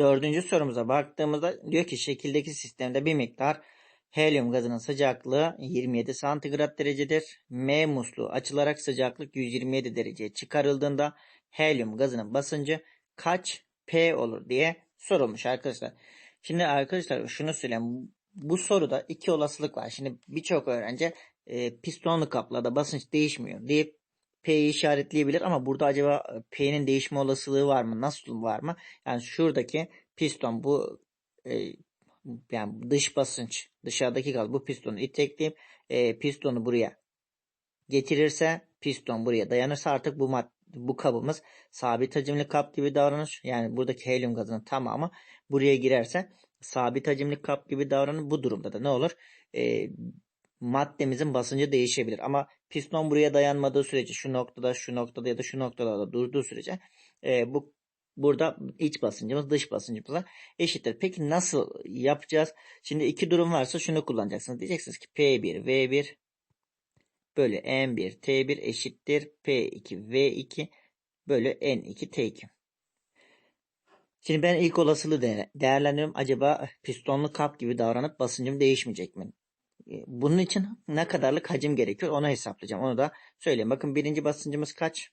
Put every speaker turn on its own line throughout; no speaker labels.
Dördüncü sorumuza baktığımızda diyor ki şekildeki sistemde bir miktar helyum gazının sıcaklığı 27 santigrat derecedir. M musluğu açılarak sıcaklık 127 dereceye çıkarıldığında helyum gazının basıncı kaç P olur diye sorulmuş arkadaşlar. Şimdi arkadaşlar şunu söyleyeyim. Bu soruda iki olasılık var. Şimdi birçok öğrenci e, pistonlu kaplarda basınç değişmiyor deyip P'yi işaretleyebilir ama burada acaba e, P'nin değişme olasılığı var mı? Nasıl var mı? Yani şuradaki piston bu e, yani dış basınç dışarıdaki gaz bu pistonu itekleyip e, pistonu buraya getirirse piston buraya dayanırsa artık bu mad bu kabımız sabit hacimli kap gibi davranır. Yani buradaki helyum gazının tamamı buraya girerse sabit hacimli kap gibi davranır. Bu durumda da ne olur? E, maddemizin basıncı değişebilir. Ama piston buraya dayanmadığı sürece şu noktada şu noktada ya da şu noktada da durduğu sürece e, bu burada iç basıncımız dış basıncımıza eşittir. Peki nasıl yapacağız? Şimdi iki durum varsa şunu kullanacaksınız. Diyeceksiniz ki P1 V1 bölü N1 T1 eşittir P2 V2 bölü N2 T2. Şimdi ben ilk olasılığı değerlendiriyorum. Acaba pistonlu kap gibi davranıp basıncım değişmeyecek mi? E, bunun için ne kadarlık hacim gerekiyor onu hesaplayacağım. Onu da söyleyeyim. Bakın birinci basıncımız kaç?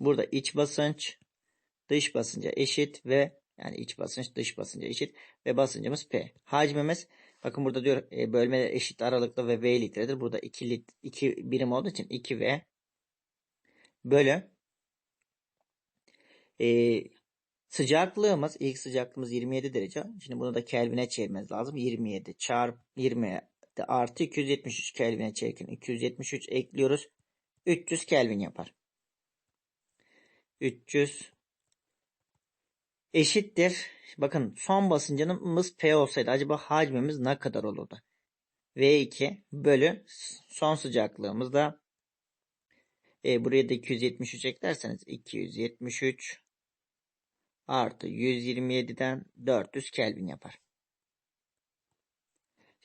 Burada iç basınç dış basınca eşit ve yani iç basınç dış basınca eşit ve basıncımız P. Hacmimiz bakın burada diyor e, bölmeler eşit aralıklı ve V litredir. Burada 2, lit, 2 birim olduğu için 2V bölü e, sıcaklığımız ilk sıcaklığımız 27 derece. Şimdi bunu da Kelvin'e çevirmemiz lazım. 27 çarp 20 artı 273 Kelvin'e çekin. 273 ekliyoruz. 300 Kelvin yapar. 300 eşittir. Bakın son basıncımız P olsaydı acaba hacmimiz ne kadar olurdu? V2 bölü son sıcaklığımız da e, buraya da 273 eklerseniz 273 artı 127'den 400 Kelvin yapar.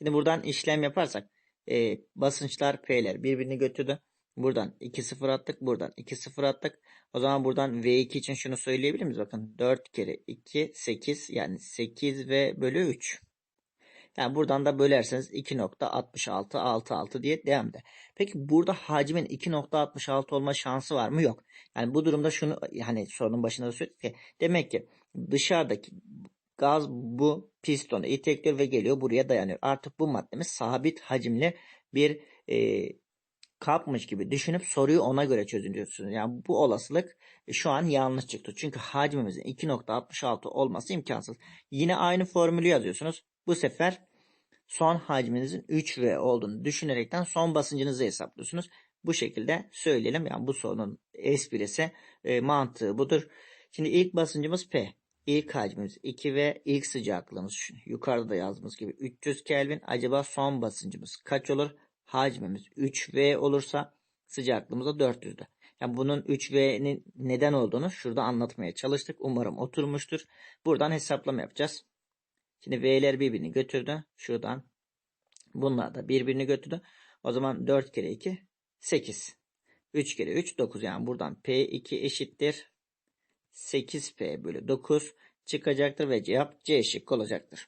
Şimdi buradan işlem yaparsak e, basınçlar P'ler birbirini götürdü. Buradan 2 0 attık. Buradan 2 0 attık. O zaman buradan V2 için şunu söyleyebilir miyiz? Bakın 4 kere 2 8 yani 8 ve bölü 3. Yani buradan da bölerseniz 2.6666 diye devam eder. Peki burada hacmin 2.66 olma şansı var mı? Yok. Yani bu durumda şunu hani sorunun başında da söyledik ki demek ki dışarıdaki Gaz bu pistonu itekliyor ve geliyor buraya dayanıyor. Artık bu maddemiz sabit hacimli bir e, kapmış gibi düşünüp soruyu ona göre çözüyorsunuz. Yani bu olasılık e, şu an yanlış çıktı. Çünkü hacmimizin 2.66 olması imkansız. Yine aynı formülü yazıyorsunuz. Bu sefer son hacminizin 3V olduğunu düşünerekten son basıncınızı hesaplıyorsunuz. Bu şekilde söyleyelim. Yani bu sorunun esprisi e, mantığı budur. Şimdi ilk basıncımız P. İlk hacmimiz 2 ve ilk sıcaklığımız yukarıda da yazdığımız gibi 300 Kelvin. Acaba son basıncımız kaç olur? Hacmimiz 3V olursa sıcaklığımız da 400'de. Yani bunun 3V'nin neden olduğunu şurada anlatmaya çalıştık. Umarım oturmuştur. Buradan hesaplama yapacağız. Şimdi V'ler birbirini götürdü. Şuradan bunlar da birbirini götürdü. O zaman 4 kere 2 8. 3 kere 3 9 yani buradan P2 eşittir 8P bölü 9 çıkacaktır ve cevap C şıkkı olacaktır.